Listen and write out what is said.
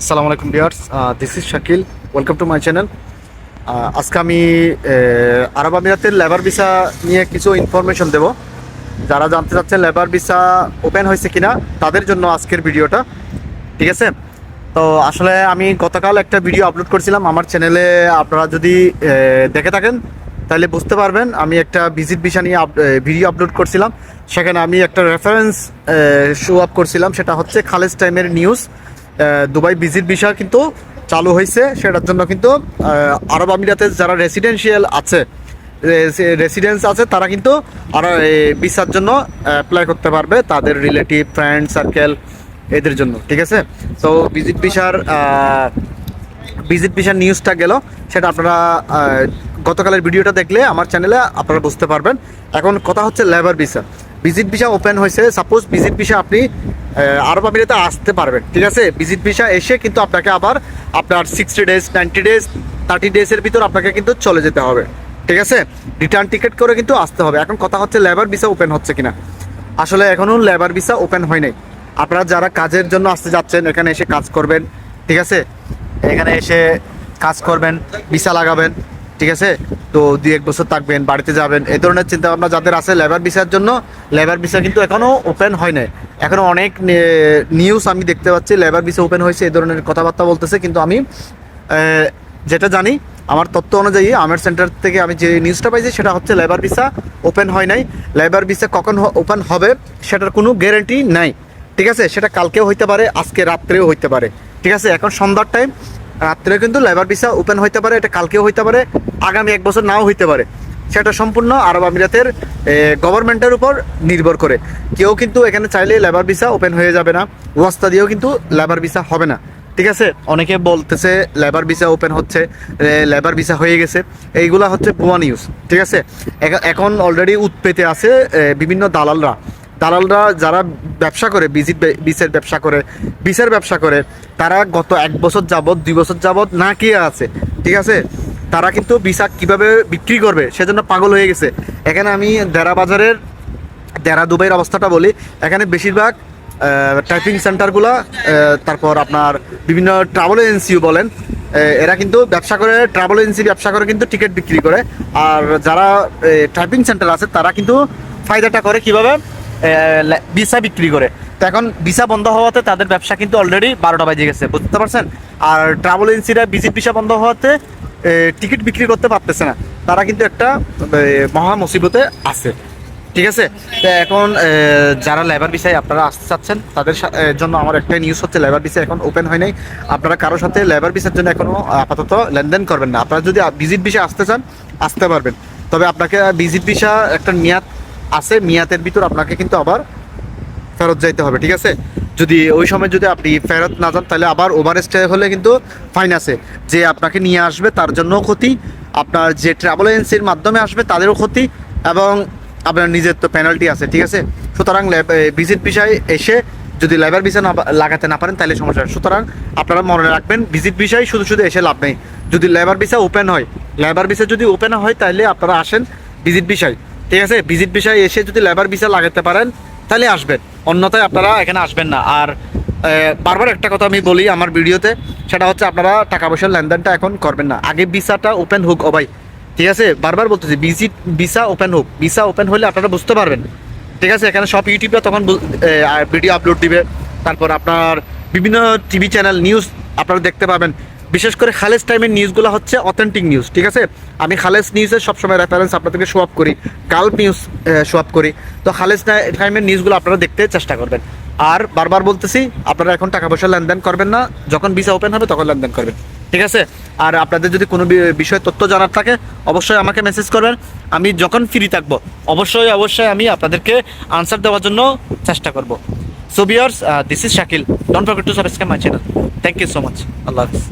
আসসালামু আলাইকুম dears this is Shakil welcome to my channel আজকে আমি আহ, আরব আমিরাতের লেবার ভিসা নিয়ে কিছু ইনফরমেশন দেব। যারা জানতে চাচ্ছেন লেবার ভিসা ওপেন হয়েছে কিনা তাদের জন্য আজকের ভিডিওটা। ঠিক আছে? তো আসলে আমি গতকাল একটা ভিডিও আপলোড করছিলাম আমার চ্যানেলে আপনারা যদি দেখে থাকেন তাহলে বুঝতে পারবেন আমি একটা ভিজিট ভিসা নিয়ে ভিডিও আপলোড করছিলাম। সেখানে আমি একটা রেফারেন্স শো আপ করছিলাম। সেটা হচ্ছে খালেজ টাইমের নিউজ দুবাই ভিজিট ভিসা কিন্তু চালু হয়েছে। সেটার জন্য কিন্তু আরব আমিরাতের যারা রেসিডেন্সিয়াল আছে রেসিডেন্স আছে, তারা কিন্তু আরও ভিসার জন্য অ্যাপ্লাই করতে পারবে তাদের রিলেটিভ ফ্রেন্ড সার্কেল এদের জন্য, ঠিক আছে? তো ভিজিট ভিসার ভিজিট ভিসার নিউজটা গেল। সেটা আপনারা গতকালের ভিডিওটা দেখলে আমার চ্যানেলে আপনারা বুঝতে পারবেন। এখন কথা হচ্ছে labour visa visit visa open হয়েছে। সাপোজ ভিজিট ভিসা আপনি আরব আমিরাতে আসতে পারবেন, ঠিক আছে? ভিজিট ভিসা এসে কিন্তু আপনাকে আবার আপনার sixty days ninety days thirty ডেজের ভিতর আপনাকে কিন্তু চলে যেতে হবে, ঠিক আছে? রিটার্ন টিকিট করে কিন্তু আসতে হবে। এখন কথা হচ্ছে লেবার ভিসা ওপেন হচ্ছে কিনা? আসলে এখনও লেবার ভিসা ওপেন হয় নাই। আপনারা যারা কাজের জন্য আসতে যাচ্ছেন, এখানে এসে কাজ করবেন, ঠিক আছে? এখানে এসে কাজ করবেন ভিসা লাগাবেন। ঠিক আছে? তো দুই এক বছর থাকবেন, বাড়িতে যাবেন। এই ধরনের চিন্তা ভাবনা যাদের আছে লেবার ভিসার জন্য লেবার ভিসা কিন্তু এখনও ওপেন হয় নাই। এখনও অনেক নিউজ আমি দেখতে পাচ্ছি লেবার ভিসা ওপেন হয়েছে, এই ধরনের কথাবার্তা বলতেছে। কিন্তু আমি যেটা জানি, আমার তথ্য অনুযায়ী আমের সেন্টার থেকে আমি যে নিউজটা পাইছি, সেটা হচ্ছে লেবার ভিসা ওপেন হয় নাই। লেবার ভিসা কখন ওপেন হবে, সেটার কোনো গ্যারেন্টি নাই। ঠিক আছে? সেটা কালকেও হইতে পারে, আজকে রাত্রেও হইতে পারে। ঠিক আছে? এখন সন্ধ্যার টাইম রাত্রে কিন্তু লেবার ভিসা ওপেন হইতে পারে, এটা কালকেও হইতে পারে, আগামী এক বছর নাও হইতে পারে। সেটা সম্পূর্ণ আরব আমিরাতের গভর্নমেন্টের উপর নির্ভর করে। কেউ কিন্তু এখানে চাইলে লেবার ভিসা ওপেন হয়ে যাবে না, ওয়াস্তা দিয়েও কিন্তু লেবার ভিসা হবে না। ঠিক আছে? অনেকে বলতেছে লেবার ভিসা ওপেন হচ্ছে লেবার ভিসা হয়ে গেছে। এইগুলা হচ্ছে ভুয়া নিউজ ঠিক আছে? এখন অলরেডি উৎপেতে আছে বিভিন্ন দালালরা। দালালরা যারা ব্যবসা করে ভিজিট বিসের ব্যবসা করে, বিসের ব্যবসা করে, তারা গত এক বছর যাবৎ, দুই বছর যাবৎ না কে আছে, ঠিক আছে? তারা কিন্তু ভিসা কীভাবে বিক্রি করবে, সেজন্য পাগল হয়ে গেছে। এখানে আমি দেরা বাজারের দেরা দুবাইয়ের অবস্থাটা বলি। এখানে বেশিরভাগ টাইপিং সেন্টারগুলো তারপর আপনার বিভিন্ন ট্রাভেল এজেন্সিও বলেন এরা কিন্তু ব্যবসা করে ট্রাভেল এজেন্সি ব্যবসা করে কিন্তু টিকিট বিক্রি করে। আর যারা টাইপিং সেন্টার আছে, তারা কিন্তু ফায়দাটা করে কীভাবে? ভিসা বিক্রি করে। তো এখন ভিসা বন্ধ হওয়াতে তাদের ব্যবসা কিন্তু অলরেডি বারোটা বাজে গেছে, বুঝতে পারছেন? আর ট্রাভেল এজেন্সিরা ভিজিট ভিসা বন্ধ হওয়াতে টিকিট বিক্রি করতে পারতেছে না। তারা কিন্তু একটা মহা মুসিবতে আছে। ঠিক আছে? তো এখন যারা লেবার বিষয়ে আপনারা আসতে চাচ্ছেন, তাদের জন্য আমার একটাই নিউজ হচ্ছে লেবার ভিসা এখন ওপেন হয় নাই। আপনারা কারোর সাথে লেবার ভিসার জন্য এখনও আপাতত লেনদেন করবেন না। আপনারা যদি ভিজিট ভিসা আসতে চান, আসতে পারবেন। তবে আপনাকে ভিজিট ভিসা একটা মেয়াদ আছে, মেয়াদের ভিতর আপনাকে কিন্তু আবার ফেরত যাইতে হবে, ঠিক আছে? যদি ওই সময় যদি আপনি ফেরত না যান, তাহলে আবার ওভার স্টে হলে কিন্তু ফাইন আছে। যে আপনাকে নিয়ে আসবে, তার জন্যও ক্ষতি। আপনার যে ট্রাভেল এজেন্সির মাধ্যমে আসবে, তাদেরও ক্ষতি এবং আপনার নিজের তো পেনাল্টি আছে, ঠিক আছে? সুতরাং ভিজিট বিষয় এসে যদি লেবার ভিসা না লাগাতে না পারেন, তাহলে সমস্যা। সুতরাং আপনারা মনে রাখবেন ভিজিট বিষয় শুধু শুধু এসে লাভ নেই। যদি লেবার ভিসা ওপেন হয় লেবার ভিসা যদি ওপেন হয়, তাহলে আপনারা আসেন ভিজিট বিষয়। ঠিক আছে? ভিজিট বিষয় এসে যদি লেবার ভিসা লাগাতে পারেন, তাহলে আসবেন। অন্যথায় আপনারা এখানে আসবেন না। আর বারবার একটা কথা আমি বলি আমার ভিডিওতে, সেটা হচ্ছে আপনারা টাকা পয়সার লেনদেনটা এখন করবেন না। আগে ভিসাটা ওপেন হোক ভাই। ঠিক আছে? বারবার বলতেছি ভিজিট ভিসা ওপেন হোক। ভিসা ওপেন হলে আপনারা বুঝতে পারবেন। ঠিক আছে? এখানে সব ইউটিউবে তখন ভিডিও আপলোড দিবে। তারপর আপনার বিভিন্ন টিভি চ্যানেল নিউজ আপনারা দেখতে পাবেন। বিশেষ করে খালেজ টাইমের নিউজগুলো হচ্ছে অথেন্টিক নিউজ ঠিক আছে? আমি খালেজ নিউজের সবসময় রেফারেন্স আপনাদেরকে শো আপ করি গাল্প নিউজ শো আপ করি। তো খালেজ টাইমের নিউজগুলো আপনারা দেখতে চেষ্টা করবেন। আর বারবার বলতেছি, আপনারা এখন টাকা পয়সা লেনদেন করবেন না, যখন ভিসা ওপেন হবে তখন লেনদেন করবেন, ঠিক আছে? আর আপনাদের যদি কোনো বিষয়ে তথ্য জানার থাকে, অবশ্যই আমাকে মেসেজ করবেন। আমি যখন ফ্রি থাকব, অবশ্যই অবশ্যই আমি আপনাদেরকে আনসার দেওয়ার জন্য চেষ্টা করব। So dears this is Shakil don't forget to subscribe my channel thank you so much Allah Hafiz.